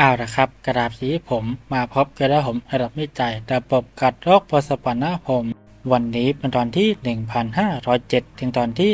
เอาละครับ กระดาษสีผมมาพบกระดาษผมระดับไม่ใจายระบบกัดโรคพสปนะผม วันนี้เป็นตอนที่ 1507 ถึงตอนที่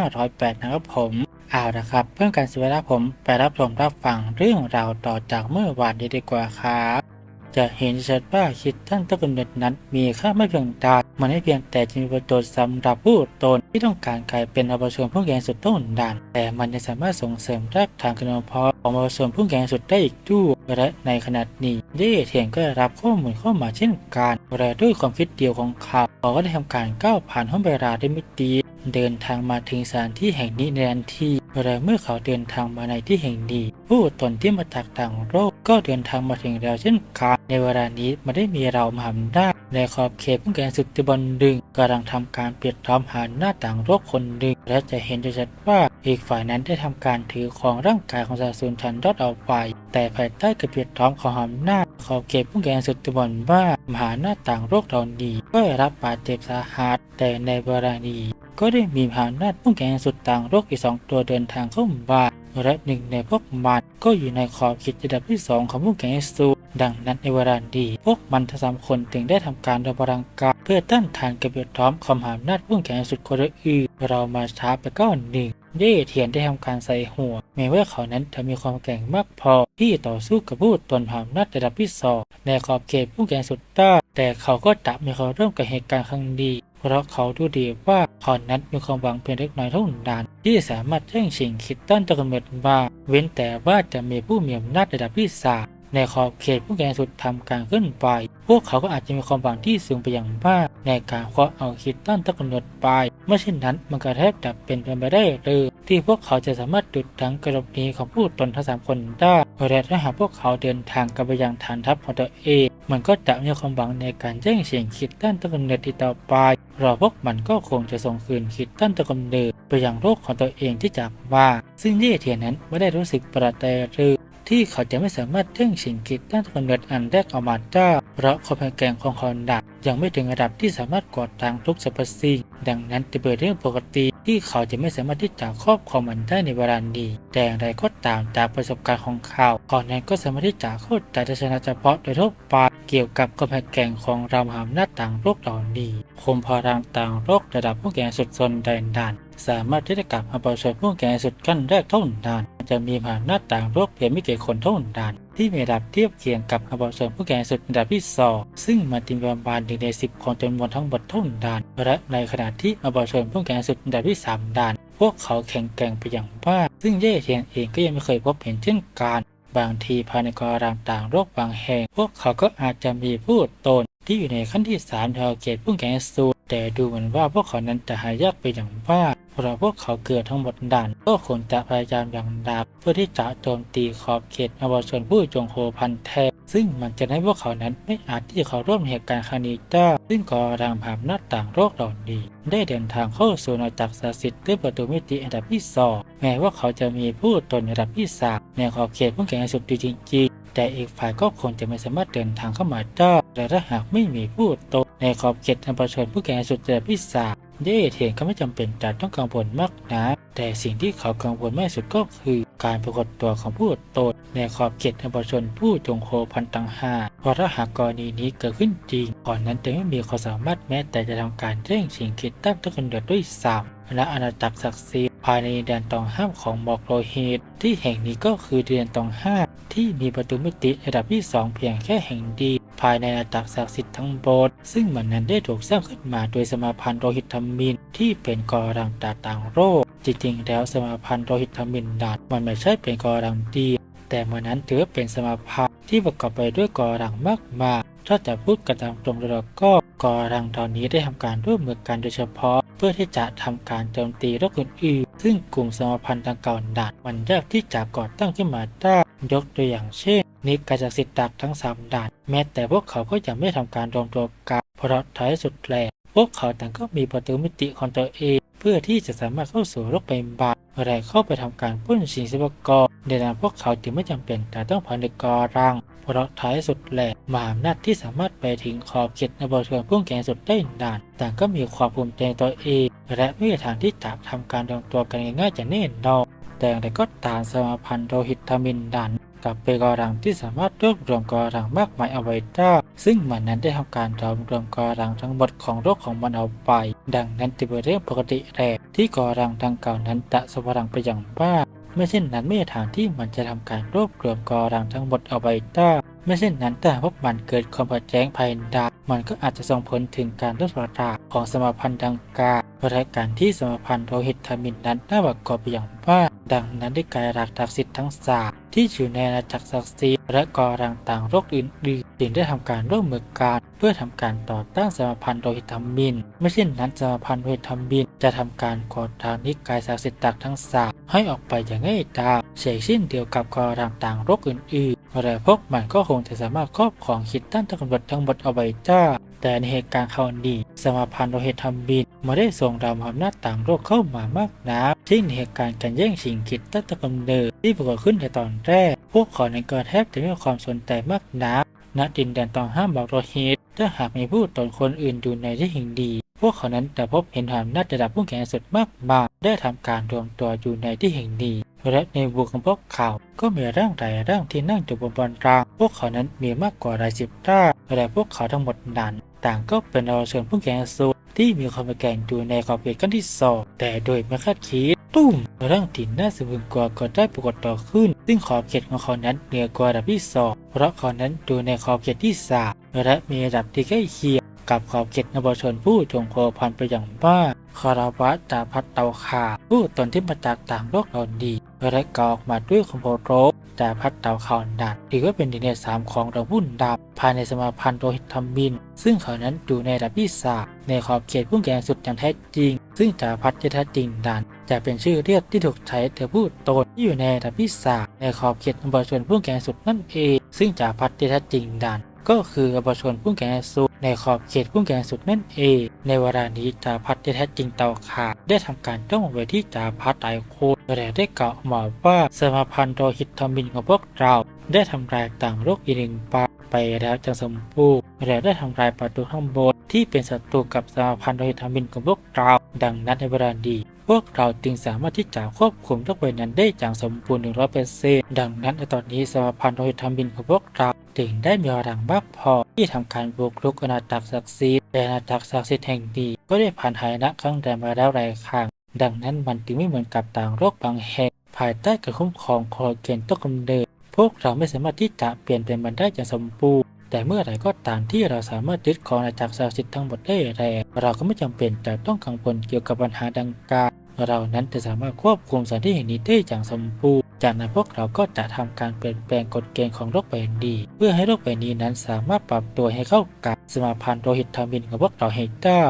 1508 นะครับผมเอาละครับ เพื่อการเสียเวลาผมไปรับชมรับฟังเรื่องราวต่อจากเมื่อวานดีดีกว่าครับ จะเห็นชัดว่าคิดตั้งต้นกำเนิดนั้น มีค่าไม่เพียงใดมันไม่เพียงแต่จะมีประโยชน์สำหรับผู้ตนที่ต้องการกลายเป็นอวชนผู้แก่สุดต้นด่านแต่มันยังสามารถส่งเสริมรากฐานการเพาะของอวชนผู้แก่สุดได้อีกด้วยและในขณะนี้เย่เทียนก็รับข้อมูลเข้ามาเช่นกันและด้วยความคิดเดียวของเขาเขาก็ได้ทำการก้าวผ่านห้องเวลาได้ไม่ดี เดินทางมาถึงสถานที่แห่งนี้ในทันทีและเมื่อเขาเดินทางมาในที่แห่งนี้ผู้ตนที่มาจากต่างโลกก็เดินทางมาถึงแล้วเช่นกันในเวลานี้ไมาได้มีเรามหาอำนาจในขอบเขตผู้แก่สุดตบอนดึงกำลังทำการเปรียบท้อมหาหน้าต่างโลกคนหนึ่งและจะเห็นได้ชัดว่าอีกฝ่ายนั้นได้ทำการถือของร่างกายของซาซูนชันรอดเอาไป แต่ภายใต้กระเบียดท้อมของอำนาจขอบเขตผู้แก่สุดตบอนว่ามหาหน้าต่างโลกเหล่านี้ก็ได้รับบาดเจ็บสาหัสแต่ในเวลานี้ ก็ได้มีมหานาจผู้แก่งสุดต่างโลกอีกสองตัวเดินทางเข้ามาและหนึ่งในพวกมันก็อยู่ในขอบเขตระดับที่สองของผู้แก่งสูดังนั้นในเวลาดี พวกมันทั้งสามคนจึงได้ทำการระบรังกาเพื่อต้านทานกระเบียดท้อมของมหาอำนาจผู้แก่งสุดคนอื่นเรามาช้าไปก้อนหนึ่งเย่เทียนได้ทำการใส่หัวแม้ว่าเขานั้นจะมีความแก่งมากพอที่ต่อสู้กับผู้ตนมหาอำนาจระดับที่สองในขอบเขตผู้แก่งสุดได้แต่เขาก็จะมีควาเริ่มกับเหตุการณ์ครั้งดี เพราะเขาดูดีว่าเขานั้นมีความหวังเพียงเล็กน้อยเท่านั้นที่สามารถแย่งชิงคิดต้นตะกเนิดมาเว้นแต่ว่าจะมีผู้มีอำนาจระดับที่สามในขอบเขตผู้แก่สุดทำการขึ้นไป พวกเขาก็อาจจะมีความหวังที่สูงไปอย่างมาก ในการคว้าเอาคิดต้นตะกำเนิดไปไม่เช่นนั้นมันก็แทบจะเป็นไปไม่ได้เลยที่พวกเขาจะสามารถดุดทั้งกระดนี้ของผู้ตนทั้งสามคนได้และถ้าหากพวกเขาเดินทางกลับไปยังฐานทัพของตัวเอง มันก็จะมีความหวังในการแย่งชิงคิดต้นตะกำเนิดที่ต่อไปรอพวกมันก็คงจะส่งคืนคิดต้นตะกำเนิดไปยังโลกของตัวเองที่จากว่า ซึ่งเย่เทียนนั้นไม่ได้รู้สึกประหลาดใจหรือที่เขาจะไม่สามารถแย่งชิงคิดต้นตะกำเนิดอันแรกออกมาได้เพราะความแข็งแกร่งของคอนดักยังไม่ถึงระดับที่สามารถกอดทางทุกสรรพสิ่ง ดังนั้นจะเป็นเรื่องปกติ ที่เขาจะไม่สามารถที่จะครอบครองมันได้ในเวลานี้แต่อย่างไรก็ตามจากประสบการณ์ของเขาเขานั้นก็สามารถที่จะเข้าใจทัศนะเฉพาะโดยทั่วไปเกี่ยวกับความแข็งแก่งของเรามหาอำนาต่างโลกเหล่านี้คมพลังต่างโลกระดับผู้แก่สุดซนแดนดานสามารถที่จะกลับมาประชดผู้แก่สุดขั้นแรกเท่านั้นจะมีมหาอำนาต่างโลกเพียงไม่กี่คนเท่านั้น ที่มีระดับเทียบเคียงกับอาบอชนผู้แก่สุดระดับที่สองซึ่งมันติมประมาณหนึ่งในสิบของจำนวนทั้งหมดเท่านั้นและในขณะที่อาบอชนผู้แก่สุดระดับที่สามด่าน พวกเขาแข็งแกร่งไปอย่างมากซึ่งเย่เทียนเองก็ยังไม่เคยพบเห็นเช่นกันบางทีภายในกรามต่างโลกบางแห่ง พวกเขาก็อาจจะมีผู้ตนที่อยู่ในขั้นที่สามแถวเกตผู้แก่สูดแต่ดูเหมือนว่าพวกเขานั้นจะหายากไปอย่างมาก เพราะพวกเขาเกิดทั้งหมดด่าน ก็คงจะพยายามอย่างดาบเพื่อที่จะโจมตีขอบเขตอวชนผู้จงโคพันแทซึ่งมันจะให้พวกเขานั้นไม่อาจที่จะเข้าร่วมเหตุการณ์ครั้งนี้ได้ซึ่งกอรางผามหน้าต่างโลกเหล่านี้ได้เดินทางเข้าสู่อาจักรศักดิ์สิทธิ์ด้วยประตูมิติอันดับที่สองแม้ว่าเขาจะมีผู้ตนในดับที่สามในขอบเขตผู้แข่งสุดดีจริงๆ แต่อีกฝ่ายก็คงจะไม่สามารถเดินทางเข้ามาได้และถ้าหากไม่มีผู้ตนในขอบเขตอันประชนผู้แข่งสุดระดับที่สาม เย่เทียนก็ไม่จำเป็นจะต้องกังวลมากนะ แต่สิ่งที่เขากังวลมากสุดก็คือการปรากฏตัวของผู้โตดในขอบเขตอภิชนผู้จงโคพันตังหาเพราะถ้าหากกรณีนี้เกิดขึ้นจริง ก่อนนั้นจะไม่มีความสามารถแม้แต่จะทำการเร่งสิ่งคิดตั้งต้นกำเนิดด้วยซ้ำและอาณาจักรศักดิ์สิทธิ์ ภายในแดนตองห้ามของบอกโลหิต ที่แห่งนี้ก็คือเดือนตองห้าที่มีประตูมิติระดับที่สองเพียงแค่แห่งเดียวภายในอาตักศักดิ์สิทธิ์ทั้งโบสถ์ซึ่งมันนั้นได้ถูกสร้างขึ้นมาโดยสมาพันธ์โลหิตธรรมิน ที่เป็นกอรังตาต่างโรค จริงๆ แล้วสมาพันธ์โลหิตธรรมินดาดมันไม่ใช่เป็นกอรังเดียว แต่เมื่อนั้นถือเป็นสมาพันธ์ที่ประกอบไปด้วยกอรังมากมายถ้าจะพูดกันตามตรงแล้วก็กอรังตอนนี้ได้ทำการร่วมมือกันโดยเฉพาะ เพื่อที่จะทำการโจมตีรคอื่นๆซึ่งกลุ่มสมาพันธ์ดังกล่าวนั้นมันยากที่จะก่อตั้งขึ้นมาได้ยกตัวอย่างเช่นนิกาจากสิทธิ์ดักทั้งสามด่าน แม้แต่พวกเขาก็ยังไม่ทำการรวมตัวกันเพราะท้ายสุดแล้วพวกเขาต่างก็มีประตูมิติของตัวเอง เพื่อที่จะสามารถเข้าสู่โลกใบบานอะ ไรเข้าไปทำการปล้นสิ่งสิบกรในนามพวกเขาจึงไม่จำเป็นแต่ต้องผ่านในกอรังเพราะท้ายสุดแหละมหาอำนาจที่สามารถไปถึงขอบเขตในบริเวณพุ่งแกงสุดได้นานต่างก็มีความภูมิใจตัวเอง และไม่มีทางที่จะทำการรวมตัวกันง่ายๆจะแน่นอนแต่อย่างไรก็ตามสมาพันธ์โลหิตทมินดัน กับเปกอรังที่สามารถรวบรวมกอรังมากมายเอาไว้ได้ซึ่งมันนั้นได้ทำการรวบรวมกอรังทั้งหมดของโลกของมันเอาไป ดังนั้นจึงเป็นเรื่องปกติแหละที่กอรังดังกล่าวนั้นจะสว่างไปอย่างมากไม่เช่นนั้นไม่ทางที่มันจะทำการรวบรวมกอรังทั้งหมดเอาไว้ได้ไม่เช่นนั้นแต่พบมันเกิดความขัดแย้งภายในมันก็อาจจะส่งผลถึงการลดระดับของสมพันธ์ดังกล่าวและการที่สมพันธ์โลหิตทามินนั้นน่าประกอบไปอย่างมาก ดังนั้นได้กลายรักศักดิ์สิทธ์ทั้งสามที่อยู่ในอาณาจักรศักดิ์สิทธิ์และกอรังต่างโรคอื่นๆจึงได้ทำการร่วมมือกันเพื่อทำการต่อต้านสมพันธ์โลหิตทามินไม่เช่นนั้นสมพันธ์โลหิตทามินจะทำการกดทางนิกายศักดิ์สิทธิ์ต่างทั้งสามให้ออกไปอย่างง่ายดายเช่นเช่นเดียวกับกอรังต่างโรคอื่นๆและพวกมันก็คงจะสามารถครอบครองคิดต้านตำรวจทั้งหมดเอาไว้ได้ แต่ในเหตุการณ์คราวนี้สมาพันธ์โลหิตธรรมบินมาได้ส่งดาวอำนาจต่างโลกเข้ามามากนักเช่นในเหตุการณ์การแย่งชิงคิดตั้งแต่กำเนิดที่ปรากฏขึ้นในตอนแรก พวกเขาในก็แทบจะไม่มีความสนใจมากนักณดินแดนตองห้ามบอกโลหิตถ้าหากมีผู้ตนคนอื่นอยู่ในที่แห่งดี พวกเขานั้นจะพบเห็นอำนาจะดับผู้แข่งสุดมากมายได้ทำการรวมตัวอยู่ในที่แห่งนี้และในบุคของพวกเขาก็มีร่างหลายร่างที่นั่งอยู่บนบนราง พวกเขานั้นมีมากกว่าหลายสิบร่างและพวกเขาทั้งหมดนั้น ต่างก็เป็นเยาวชนผู้แข่งสุดที่มีความแข่งอยู่ในขอบเขตขั้นที่สองแต่โดยไม่คาดคิดตุ้มร่างที่นน่าสะพรึงกลัวก็ได้ปรากฏต่อขึ้น ซึ่งขอบเขตของเขานั้นเหนือกว่าระดับที่สองเพราะเขานั้นอยู่ในขอบเขตที่สามและมีระดับที่ใกล้เคียงกับขอบเขตนบชนผู้จงโคพันไปอย่างมากคาราวะจาพัดเตาขาผู้ตนที่มาจากต่างโลกเหล่านี้และกออกมาด้วยคอมโพโรบ จาพัดเตาขาวดันถือว่าเป็นหนึ่งในสามของดาวุ่นดำภายในสมาพันธ์โลหิตธรรมบิน ซึ่งเขานั้นอยู่ในระดับที่สาในขอบเขตพุ่งแก่สุดอย่างแท้จริง ซึ่งจาพัดจะแท้จริงดันจะเป็นชื่อเรียกที่ถูกใช้เธอพูดตนที่อยู่ในระดับที่สาในขอบเขตนบชนพุ่งแก่สุดนั่นเอง ซึ่งจาพัดจะแท้จริงดัน ก็คืออปชนผู้แก่สุดในขอบเขตผู้แก่สุดนั่นเอง ในเวลานี้จาพัดที่แท้จริงเตาขาดได้ทำการจ้องไว้ที่จาพัดตายโคตรและได้กล่าวมาว่าสมาพันธ์โลหิตธรรมินของพวกเรา ได้ทำลายต่างโลกอีหนึ่งปาไปแล้วจังสมบูรณ์และได้ทำลายประตูข้างบนที่เป็นศัตรูกับสมาพันธ์โลหิตธรรมินของพวกเรา ดังนั้นในเวลานี้พวกเราจึงสามารถที่จะควบคุมโลกใบนั้นได้อย่างสมบูรณ์หนึ่งร้อยเปอร์เซ็นต์ดังนั้นในตอนนี้สมาพันธ์โลหิตธรรมินของพวกเรา จึงได้มีกำลังมากพอที่ทำการบุกรุกอาณาจักรศักดิ์สิทธิ์แต่อาณาจักรศักดิ์สิทธิ์แห่งนี้ก็ได้ผ่านหายนะครั้งแรกมาแล้วหลายครั้งดังนั้นมันจึงไม่เหมือนกับต่างโลกบางแห่งภายใต้การคุ้มครองคอเกนต้นกำเนิดพวกเราไม่สามารถที่จะเปลี่ยนเป็นมันได้อย่างสมบูรณ์แต่เมื่อไหร่ก็ตามที่เราสามารถยึดครองอาณาจักรศักดิ์สิทธิ์ทั้งหมดได้แล้วเราก็ไม่จำเป็นจะต้องกังวลเกี่ยวกับปัญหาดังกล่าวเรานั้นจะสามารถควบคุมสถานที่แห่งนี้ได้อย่างสมบูรณ์ จากนั้นพวกเราก็จะทำการเปลี่ยนแปลงกฎเกณฑ์ของโลกใบนี้ เพื่อให้โลกใบนี้นั้นสามารถปรับตัวให้เข้ากับสมาพันธ์โลหิตธรรมินของพวกเราให้ได้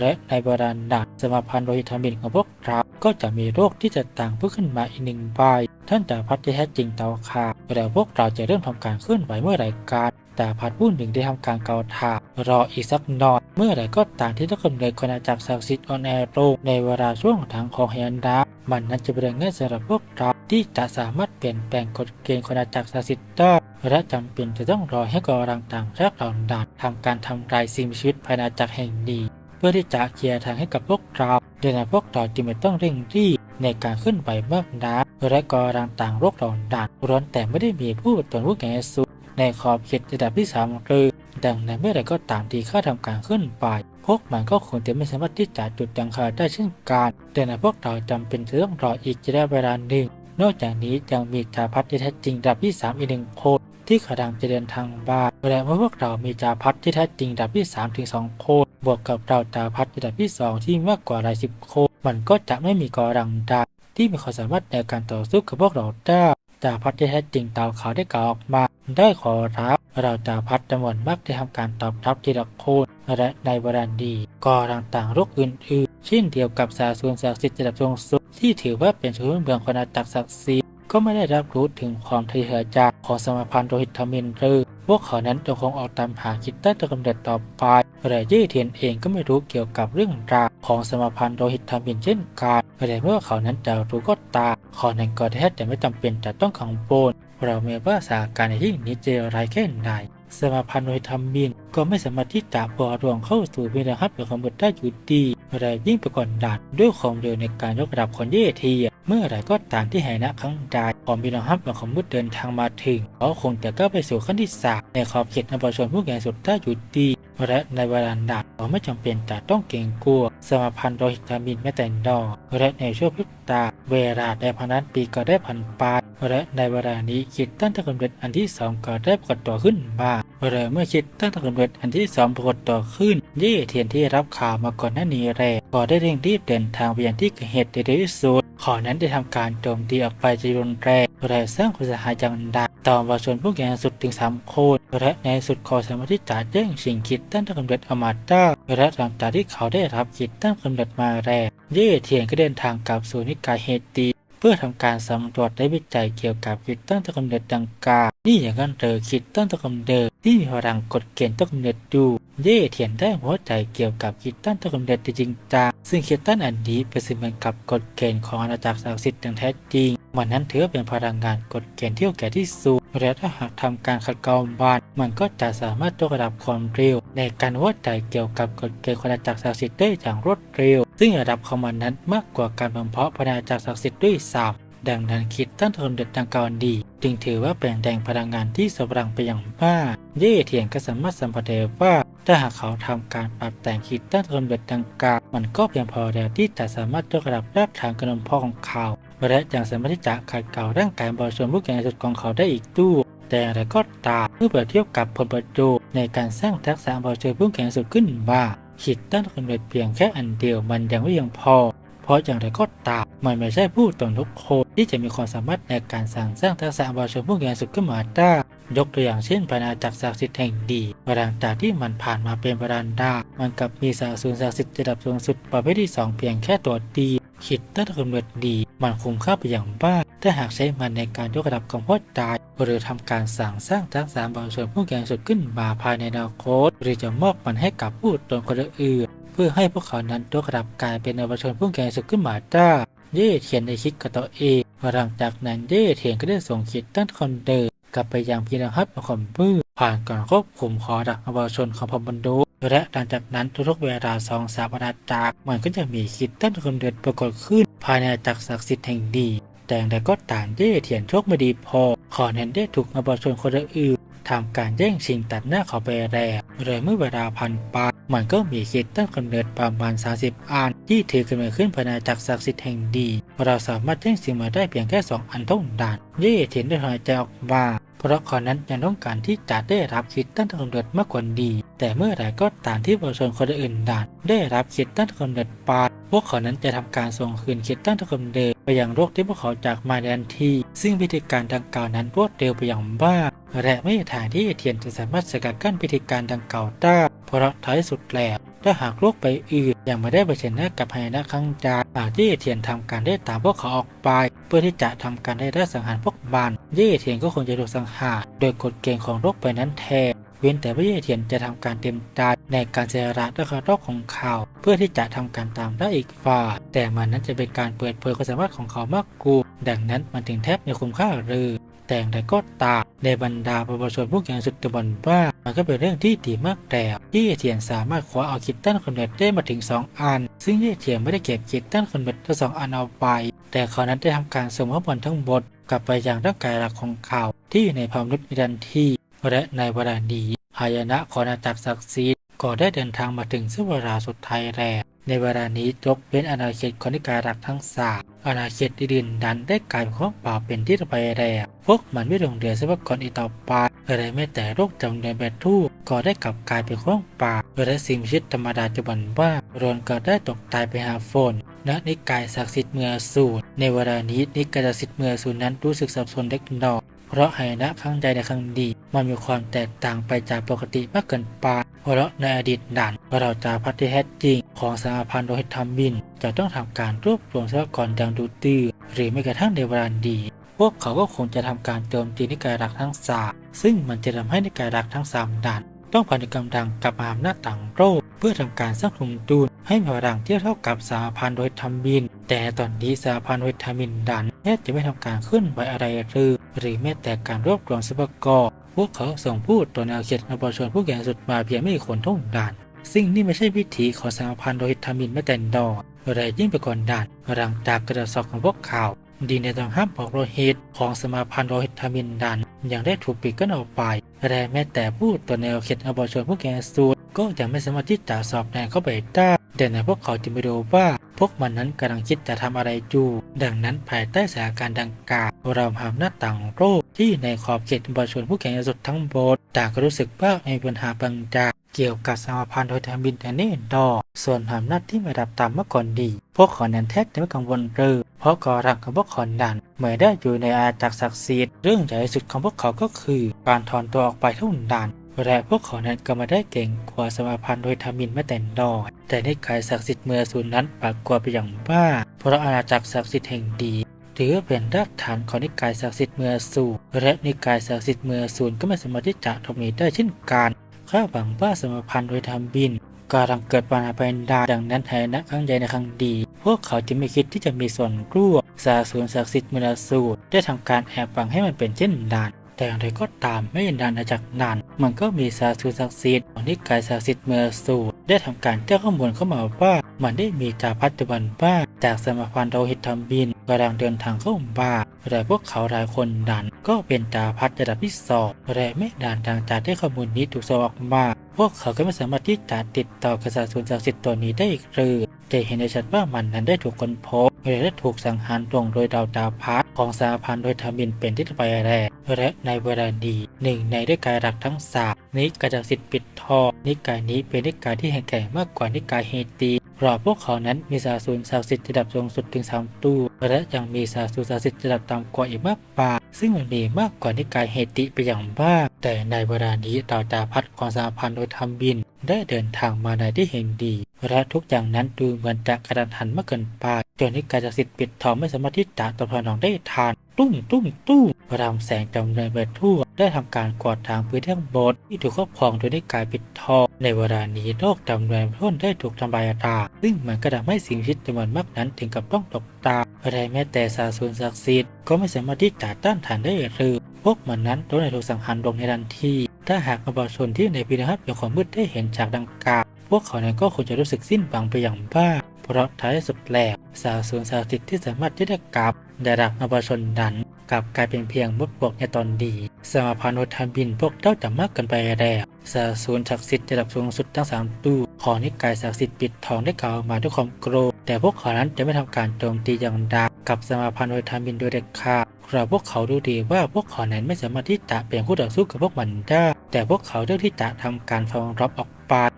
และในโบราณดักสมาพันธ์โลหิตธรรมินของพวกเราก็จะมีโรคที่จะต่างเพิ่มขึ้นมาอีกหนึ่งใบท่านจะพัดที่แท้จริงเตาคาแล้วพวกเราจะเริ่มทำการเคลื่อนไหวเมื่อไรกัน แต่พัดผู้หนึ่งได้ทำการเกาถารออีกสักหน่อย เมื่อไรก็ตามที่ทุกคนเลยคนอาจักรศักดิ์สิทธิ์ออนแอร์โลกในเวลาช่วงทางของเฮียนดามันนั้นจะเป็นเรื่องง่ายสำหรับพวกเราที่จะสามารถเปลี่ยนแปลงกฎเกณฑ์คนอาจักรศักดิ์สิทธิ์ได้และจำเป็นจะต้องรอให้กอรังต่างชาติเหล่านั้นทำการทำลายสิ่งมีชีวิตภายในอาณาจักรแห่งนี้ เพื่อที่จะเคลียร์ทางให้กับพวกเราดังนั้นพวกเราจึงไม่ต้องเร่งรีบในการขึ้นไปมากนักและกอรังต่างโลกเหล่านั้นร้อนแต่ไม่ได้มีผู้ตนผู้แก่สุ ในขอบเขตระดับที่สามเลยดังนั้นเมื่อไรก็ตามที่ข้าทำการขึ้นไป พวกมันก็คงจะไม่สามารถที่จะจุดดังคาได้เช่นกันแต่ในพวกเราจำเป็นจะต้องรออีกระยะเวลาหนึ่ง นอกจากนี้ยังมีจาพัฒที่แท้จริงระดับที่สามอีกหนึ่งคนที่กำลังจะเดินทางบ้านและเมื่อพวกเรามีจาพัฒที่แท้จริงระดับที่สามถึงสองคนบวกกับเราจาพัฒระดับที่สองที่มากกว่าหลายสิบคนมันก็จะไม่มีกอรังดาที่มีความสามารถในการต่อสู้กับพวกเราได้ จาพัดที่แท้จริงเตาเขาได้กล่าวออกมา ได้ขอรับเราจาพัดจำนวนมากได้ทำการตอบรับทีละคนและในบรันดีกอต่างๆรกอื่นๆเช่นเดียวกับสาส่วนศักดิ์สิทธิ์ระดับสูงสุดที่ถือว่าเป็นศูนย์เมืองคนอาจักรศักดิ์สิทธิ์ ก็ไม่ได้รับรู้ถึงความทะเยอทะยานของสมาพันธ์โลหิตธามินเลยพวกเขานั้นยังคงออกตามหาคิดใต้ตะกำเนิดต่อไปแต่เย่เทียนเองก็ไม่รู้เกี่ยวกับเรื่องราวของสมาพันธ์โลหิตธามินเช่นกันแต่เมื่อเขานั้นจะรู้ก็ตามเขานั้นก็แทบจะไม่จำเป็นจะต้องขังโบนเราเมื่อว่าสถานการในที่นี้เจร้ายแค่ไหนสมาพันธ์โดยทำบินก็ไม่สามารถที่จะพอรวงเข้าสู่เวลาฮับหรือคอมพิวเตอร์อยู่ดี และยิ่งไปกว่าด่านด้วยความเร็วในการยกระดับคนเย่ทีเมื่อไรก็ตามที่ไหนะครั้งใดของบินฮับของขมุดเดินทางมาถึงเขาคงจะก้าวไปสู่ขั้นที่สามในขอบเขตอันประชนผู้แก่สุดท้ายอยู่ดี และในเวลาดักเราไม่จำเป็นจะต้องเกรงกลัว สมพันธ์โลหิตามินแม้แต่นอและในช่วงพริบตา เวลาได้พันนั้นปีก็ได้พันปลายและในเวลานี้คิดตั้งแต่กำเนิดอันที่สองก็ได้ปรากฏตัวขึ้นมาและเมื่อคิดตั้งแต่กำเนิดอันที่สองปรากฏตัวขึ้นเย่เทียนที่รับข่าวมาก่อนหน้านี้แรกก็ได้เร่งรีบเดินทางไปยังที่เกิดเหตุในที่สุดขอนั้นได้ทำการโจมตีออกไปจะรุนแรงและสร้างความเสียหายอย่างหนัก ต่อมาส่วนผู้แก่สุดถึงสามคนและในสุดขอสมาธิจ่าแย่งสิ่งคิดตั้งกำเนิดอมาตาและหลังจากที่เขาได้รับคิดตั้งกำเนิดมาแรกเย่เทียนก็เดินทางกลับสู่นิกายเฮตี พื่อทำการสำรวจและวิจัยเกี่ยวกับคิดตั้งแต่กำเนิดดังกล่าวนี่อย่างนั้นเธอคิดตั้งแต่กำเนิดที่มีพลังกดเกณฑ์ตั้งกำเนิดดูเย่เทียนได้หัวใจเกี่ยวกับคิดตั้งแต่กำเนิดจริงจังซึ่งคิดตั้งอันนี้เป็นสิ่งเหมือนกับกฎเกณฑ์ของอาณาจักรศักดิ์สิทธิ์อย่างแท้จริงมันนั้นถือเป็นพลังงานกฎเกณฑ์ที่แก่ที่สุดและถ้าหากทำการขัดเกลาบานมันก็จะสามารถยกระดับความเร็ว ในการวัดใจเกี่ยวกับกฎเกณฑ์ของอาณาจักรศักดิ์สิทธิ์ได้อย่างรวดเร็ว ซึ่งระดับของมันนั้นมากกว่าการบ่มเพาะพนาจักศักดิ์สิทธิ์ด้วยซ้ำดังนั้นคิดตั้งทนเด็ดดังกล่าวดี จึงถือว่าเป็นแดงพลังงานที่สว่างไปอย่างมาก เย่เทียนก็สามารถสัมผัสได้ว่าถ้าหากเขาทำการปรับแต่งคิดตั้งทนเด็ดดังกล่าวมันก็เพียงพอแล้วที่จะสามารถยกระดับรากฐานกระนมพ่อของเขาและยังสามารถที่จะขัดเกลาร่างกายบริสุทธิ์ผู้แก่สุดของเขาได้อีกด้วยแต่อย่างไรก็ตามเมื่อเปรียบเทียบกับผลประโยชน์ในการสร้างทักษะบริสุทธิ์ผู้แก่สุดขึ้นมา ขีดตั้งคนเด็ดเพียงแค่อันเดียวมันยังไม่เพียงพอ เพราะอย่างไรก็ตามมันไม่ใช่ผู้ตนทุกคนที่จะมีความสามารถในการสร้างสร้างทักษะบริสุทธิ์ผู้แก่สุดขึ้นมาได้ยกตัวอย่างเช่นพนาจักรศักดิ์สิทธิ์แห่งดีหลังจากที่มันผ่านมาเป็นประดานดามันกับมีสาสูนศักดิ์สิทธิ์ระดับสูงสุดประเภทที่สองเพียงแค่ตัวดี คิดตั้งแต่กำเนิดดี มันคุ้มค่าไปอย่างมากถ้าหากใช้มันในการยกระดับของพ่อตายหรือทำการสั่งสร้างทักษะบางส่วนผู้แก่สุดขึ้นมาภายในอนาคตหรือจะมอบมันให้กับผู้ตนคนอื่น เพื่อให้พวกเขานั้นยกระดับกลายเป็นเยาวชนผู้แก่สุดขึ้นมาได้เย่เทียนได้คิดกับตัวเองหลังจากนั้นเย่เทียนก็ได้ส่งคิดตั้งคนเดิมกลับไปยังพีนังฮับของมือผ่านการควบคุมขอดักเยาวชนของพมบันโด และหลังจากนั้นทุกๆเวลาสองสามอาณาจักรมันก็จะมีคิดตั้งคนเดินปรากฏขึ้น ภายในอาณาจักรศักดิ์สิทธิ์แห่งดีแต่อย่ก็ตามเย่เทียนโชคไม่ดีพอ ขอเน้นได้ถูกเยาวชนคนอื่นทำการแย่งชิงตัดหน้าเขาไปแรงเลยเมื่อเวลาพันปามันก็มีคิดตั้งกำเนิดประมาณ 30 อัน ที่ถือกำเนิดขึ้นภายในจักรศักดิ์สิทธิ์แห่งดี เราสามารถแย่งชิงมาได้เพียงแค่ 2 อันเท่านั้นเย่เทียนได้หายใจออกมา เพราะขอนั้นยังต้องการที่จะได้รับคิดตั้งกำเนิดมากกว่าดี แต่เมื่อไหร่ก็ตามที่ประชาชนคนอื่นด่านได้รับคิดตั้งกำเนิดปาดพวกเขานั้นจะทำการส่งคืนคิดตั้งกำเนิดไปยังโลกที่พวกเขาจากมาในทันทีซึ่งพิธีการดังกล่าวนั้นรวดเร็วไปอย่างมากและไม่มีทางที่เทียนจะสามารถสกัดกั้นพิธีการดังกล่าวได้เพราะท้ายสุดแล้ว ถ้าหากโลกไปอื่นยังไม่ได้ไปเผชิญหน้ากับพายนะครั้งจาอาจเย่เทียนทำการได้ตามพวกเขาออกไป เพื่อที่จะทำการได้ได้สังหารพวกมันเย่เทียนก็คงจะถูกสังหารโดยกฎเกณฑ์ของโลกไปนั้นแทนเว้นแต่ว่าเย่เทียนจะทำการเต็มใจในการเจระและคารอกของเขา เพื่อที่จะทำการตามได้อีกฝ่ายแต่มันนั้นจะเป็นการเปิดเผยความสามารถของเขามากกว่าดังนั้นมันถึงแทบไม่คุ้มค่าเลย แต่อย่ก็ตามในบรรดาประชาชนพวกอย่างสุดตะบันว่ามันก็เป็นเรื่องที่ดีมากแต่ที่เทียนสามารถคว้าเอาคิดตั้นคอนเวตได้มาถึง 2 อัน ซึ่งเย่เทียนไม่ได้เก็บคิดตั้นคอนเวตทั้งสองอันเอาไป แต่เขานั้นได้ทำการส่งข้อมูลทั้งหมดกลับไปยังร่างกายหลักของเขาที่อยู่ในพามนุษย์ในทันทีและในเวลานี้หายนะของอาจักรศักดิ์สิทธิ์ก็ได้เดินทางมาถึงซึ่งเวลาสุดท้ายแล้ว ในเวลานี้ยกเว้นอาณาเขตขอนิกาหลักทั้งสามอาณาเขตอื่นๆนั้นได้กลายเป็นของเปล่าเป็นที่ระบายแรงพวกมันไม่ลงเรือทรัพยากรอีกต่อไปอะไรแม้แต่โรคจำเนินแบบทูกก็ได้กลับกลายเป็นของป่าและสิ่งมีชีวิตธรรมดาจะบันว่าโรนก็ได้ตกตายไปหาฝนณนิกายศักดิ์สิทธิ์เมืองสูตรในเวลานี้นิกายศักดิ์สิทธิ์เมืองสูตรนั้นรู้สึกสับสนเล็กน้อยเพราะไหนะครั้งใดในครั้งดีมันมีความแตกต่างไปจากปกติมากเกินไปเพราะในอดีตนั้นเราจะพัฒนาแท้จริง ของสหพันธ์โลหิตธรรมิน จะต้องทำการรวบรวมทรัพยากรอย่างดูตื้อหรือไม่กระทั่งในเวลาดี พวกเขาก็คงจะทำการโจมตีนิกายรักทั้งสามซึ่งมันจะทำให้นิกายรักทั้งสามด่านต้องผ่านกำลังกับมหาอำนาจต่างโลกเพื่อทำการสร้างสมดุลให้มีพลังเทียบเท่ากับสหพันธ์โดยธรรมิน แต่ตอนนี้สหพันธ์โดยธรรมินดันแทบจะไม่ทำการเคลื่อนไหวอะไรเลยหรือแม้แต่การรวบรวมทรัพยากรพวกเขาส่งผู้ตัวแนวเขตนปชนผู้แก่สุดมาเพียงไม่กี่คนเท่านั้น ซึ่งนี่ไม่ใช่วิถีของสมาพันธ์โลหิตธามินแม้แต่นออะไรยิ่งไปกว่านั้นหลังจากกระสอบของพวกข่าวดีในทางห้ามบอกโลหิตของสมาพันธ์โลหิตธามินนั้นยังได้ถูกปิดกั้นออกไปและแม้แต่ผู้ตัวแนวเขตอบชนผู้แก่สูตรก็ยังไม่สามารถที่จะสอบแนงเข้าไปได้แต่ในพวกเขาจึงไม่รู้ว่าพวกมันนั้นกำลังคิดจะทำอะไรอยู่ ดังนั้นภายใต้สถานการณ์ดังกล่าวเราหามหน้าต่างโรคที่ในขอบเขตอบชนผู้แก่สุดทั้งหมดต่างก็รู้สึกว่ามีปัญหาบางอย่าง เกี่ยวกับสมาพันธ์โดยทางบินแต่แน่นอส่วนหามน้าที่ไม่รับตามเมื่อก่อนดี พวกขอนันแทบจะไม่กังวลเลยเพราะก่อรังกับพวกขอนันเมื่อได้อยู่ในอาณาจักรศักดิ์สิทธิ์เรื่องใหญ่สุดของพวกเขาก็คือ การถอนตัวออกไปเท่านั้นและพวกเขานั้นก็มาได้เก่งกว่าสมาพันธ์โดยทามินแม้แต่นอยแต่ในกายศักดิ์สิทธิ์เมื่อศูนย์นั้นปรากฏไปอย่างบ้าเพราะอาณาจักรศักดิ์สิทธิ์แห่งดีถือเป็นรากฐานของนิกายศักดิ์สิทธิ์เมื่อสูนและนิกายศักดิ์สิทธิ์เมื่อศูนย์ก็ไม่สามารถที่จะทำนี้ได้เช่นกัน ข้าหวังว่าสมพันธ์โดยทำบินกำลังเกิดปัญหาเป็นดาดังนั้นแทนนะครั้งใหญ่ในครั้งดี พวกเขาจะไม่คิดที่จะมีส่วนร่วมสาสูนศักดิ์สิทธิ์มือสูตร ได้ทำการแอบฟังให้มันเป็นเช่นนั้น แต่อย่างไรก็ตามไม่นานจากนั้น มันก็มีสาสูนศักดิ์สิทธิ์ของนิกายศักดิ์สิทธิ์เมื่อสูได้ทำการแจ้งข้อมูลเข้ามาว่ามันได้มีจาพัฒบันบ้าจากสมาพันธ์โลหิตธรรมบินกำลังเดินทางเข้ามาแต่พวกเขาหลายคนนั้นก็เป็นจาพัฒระดับที่สองและไม่นานทางจากที่ข้อมูลนี้ถูกสอบออกมาพวกเขาก็ไม่สามารถที่จะติดต่อกับสาสูนศักดิ์สิทธิ์ตัวนี้ได้อีกเลยแต่เห็นได้ชัดว่ามันนั้นได้ถูกค้นพบ และได้ถูกสังหารลงโดยดาวดาวพัดของสาพันธ์โดยทามินเป็นที่ไปแรกและในเวลานี้หนึ่งในด้วยกายหลักทั้งสามนิกายจักรสิทธิ์ปิดทองนิกายนี้เป็นนิกายที่แข็งแกร่งมากกว่านิกายเฮตีเพราะพวกเขานั้นมีสาสูนศักดิ์สิทธิ์ระดับสูงสุดถึงสามตู้และยังมีสาสูนศักดิ์สิทธิ์ระดับต่ำกว่าอีกมากมายซึ่งมันมีมากกว่านิกายเฮติไปอย่างมาก แต่ในเวลานี้ดาวดาพัดของสาพันธ์โดยทำบินได้เดินทางมาในที่แห่งดีและทุกอย่างนั้นดูเหมือนจะกระดันหันมากเกินไป เจนนิกายจักสิทธิ์ปิดทองไม่สามารถที่จะตอบสนองได้ทาน ตุ้มตุ้มตุ้มระรามแสงจำเนินไปทั่ว ได้ทำการกวาดทางพื้นที่ทั้งหมดที่ถูกครอบครองโดยนิกายปิดทอง ในเวลานี้โลกดำเนินพ้นได้ถูกทำลายตา ซึ่งมันก็ทำให้สิ่งชีวิตจำนวนมากนั้นถึงกับต้องตกตาและแม้แต่สาสูนศักดิ์สิทธิ์ก็ไม่สามารถที่จะต้านทานได้เลยพวกมันนั้นโดนในถูกสังหารลงในทันทีถ้าหากประชาชนที่ในพิธีอย่างความมืดได้เห็นจากดังกล่าวพวกเขานั้นก็คงจะรู้สึกสิ้นหวังไปอย่างบ้า เพราะท้ายสุดแหลกสาวสูนศักดิ์สิทธิ์ที่สามารถที่จะกลับได้รับประชาชนนั้นกลับกลายเป็นเพียงมดปลวกในตอนดี สมาพันธ์โนทาบินพวกเจ้าจะมากเกินไปแล้วสาสูนศักดิ์สิทธิ์ระดับสูงสุดทั้งสามตู้ของนิกายศักดิ์สิทธิ์ปิดทองได้กล่าวมาด้วยความโกรธแต่พวกเขานั้นจะไม่ทำการโจมตีอย่างดักกับสมาพันธ์โนทาบินโดยเด็ดขาดเพราะพวกเขารู้ดีว่าพวกเขานั้นไม่สามารถที่จะเป็นคู่ต่อสู้กับพวกมันได้แต่พวกเขาเลือกที่จะทำการฟังรับออก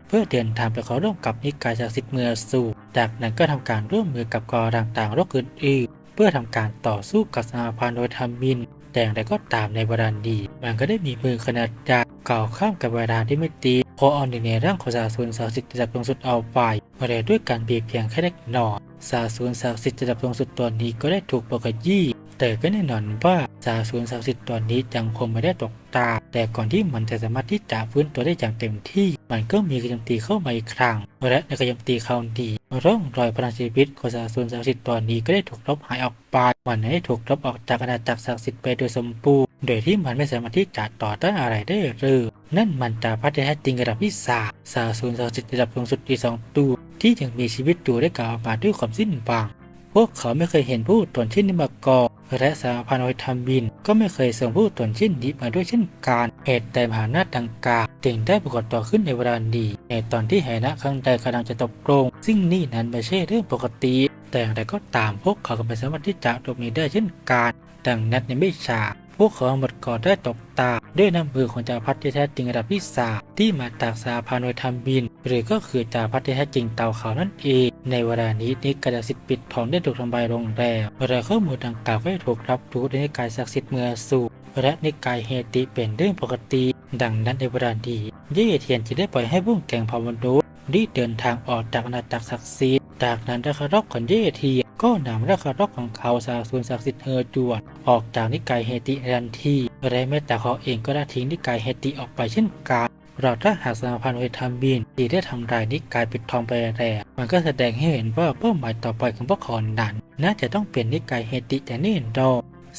เพื่อเดินทางไปขอร่วมกับนิกายศักดิ์สิทธิ์เมื่อสู่จากนั้นก็ทำการร่วมมือกับกอต่างๆโรคอื่นๆเพื่อทำการต่อสู้กับสมาพันธ์โดยทามิน แต่อย่างไรก็ตามในเวลาดี มันก็ได้มีมือขนาดใหญ่ก่าข้ามกับเวลาที่ไม่ตีพอเอาหนึ่งในร่างของสาสูนศักดิ์สิทธิ์ระดับสูงสุดเอาไปมาเลยด้วยการบีบเพียงแค่เล็กน้อยสาสูนศักดิ์สิทธิ์ระดับสูงสุดตัวนี้ก็ได้ถูกปกยี่แต่ก็แน่นอนว่าสาสูนศักดิ์สิทธิ์ตัวนี้ยังคงไม่ได้ตกตา แต่ก่อนที่มันจะสามารถที่จะฟื้นตัวได้อย่างเต็มที่ มันก็มีกระยำตีเข้ามาอีกครั้ง และในกระยำตีคราวดีร่องรอยพลังชีวิตของสาสูนศักดิ์สิทธิ์ตัวนี้ก็ได้ถูกลบหายออกไปมันได้ถูกลบออกจากอาณาจักรศักดิ์สิทธิ์ไปโดยสมบูรณ์โดยที่มันไม่สามารถที่จะต่อต้านอะไรได้เลยนั่นมันจะพัฒนาจริงระดับที่สามสาสูนศักดิ์สิทธิ์ระดับสูงสุดที่สองตัวที่ยังมีชีวิตอยู่ได้กล่าวมาด้วยความสิ้นหวังพวกเขาไม่เคยเห็นผู้ตนเช่นนี้มาก่อนและสาพันธ์โดยทำบิน ก็ไม่เคยส่งผู้ตนเช่นนี้มาด้วยเช่นกัน เหตุใดมหานาฏดังกล่าวจึงได้ปรากฏตัวขึ้นในเวลานี้ในตอนที่ไหนะครั้งใดกำลังจะตกลง ซึ่งนี่นั้นไม่ใช่เรื่องปกติ แต่อย่างไรก็ตามพวกเขาก็ไม่สามารถที่จะหลบหนีได้เช่นกัน ดังนั้นในไม่ช้าพวกเขาหมดก่อได้ตกตา ด้วยน้ำมือของจ่าพัดที่แท้จริงระดับที่สาที่มาจากสาพานวยทำบิน หรือก็คือจ่าพัดที่แท้จริงเต่าเขานั่นเอง ในเวลานี้นิกายสิทธิ์ปิดทองได้ถูกทำลายลงแล้วและข้อมูลดังกล่าวก็ได้ถูกรับรู้ในนิกายศักดิ์สิทธิ์เมื่อสู่และนิกายเฮติเป็นเรื่องปกติ ดังนั้นในเวลานี้เย่เทียนจะได้ปล่อยให้บุ้งแก่งเผ่ามนุษย รีบเดินทางออกจากอาณาจักรศักดิ์สิทธิ์จากนั้นราคารอกของเยเทียก็นำราคารอกของเขาสาสูนศักดิ์สิทธิ์เฮอจวนออกจากนิกายเฮติทันทีและแม้แต่เขาเองก็ได้ทิ้งนิกายเฮติออกไปเช่นกันเราถ้าหากสมาพันธ์เวทามบินที่ได้ทำลายนิกายปิดทองไปแล้วมันก็แสดงให้เห็นว่าเป้าหมายต่อไปของพวกเขานั้นน่าจะต้องเป็นนิกายเฮติแต่แน่นอ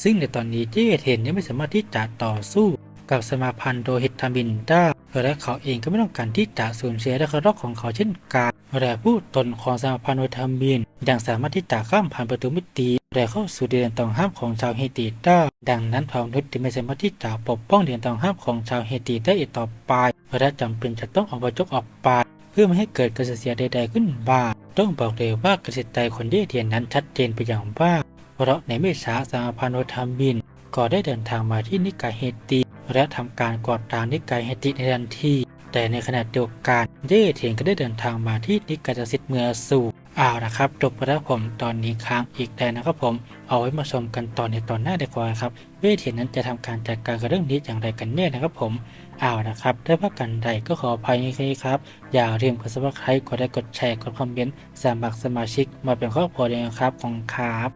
ซึ่งในตอนนี้เจเทนยังไม่สามารถที่จะต่อสู้ กับสมาพันธ์โดหิตทามินได้และเขาเองก็ไม่ต้องการที่จะสูญเสียและคารพของเขาเช่นกันและผู้ตนของสมาพันธ์โดหิตทามินยังสามารถที่จะข้ามผ่านประตูมิติและเข้าสู่ดินแดนต้องห้ามของชาวเฮติได้ดังนั้นเผ่ามนุษย์จึงไม่สามารถที่จะปกป้องเดินแดนต้องห้ามของชาวเฮติได้อีกต่อไปและจำเป็นจะต้องออกไปจกออกไปเพื่อไม่ให้เกิดการสูญเสียใด ๆขึ้นมาต้องบอกเลยว่ากษัตริย์ใจคนเย่เทียนนั้นชัดเจนไปอย่างว่าเพราะในไม่ช้าสมาพันธ์โนธรรมบินก็ได้เดินทางมาที่นิกายเฮติ และทำการกอดตามนิกายเฮติในทันที แต่ในขณะเดียวกันเย่เทียนก็ได้เดินทางมาที่นิกายจัสิทธิ์เมืองสู่เอาละครับจบไปแล้วผมตอนนี้ค้างอีกแล้วนะครับผมเอาไว้มาชมกันตอนในตอนหน้าดีกว่าครับเย่เทียนนั้นจะทำการจัดการกับเรื่องนี้อย่างไรกันแน่นะครับผมเอาวนะครับได้พักกันใดก็ขออภัยนะครับ อย่าลืมกด subscribe กดไลค์กดแชร์กดคอมเมนต์สมัครสมาชิกมาเป็นครอบครัวเดียวกันครับของครับ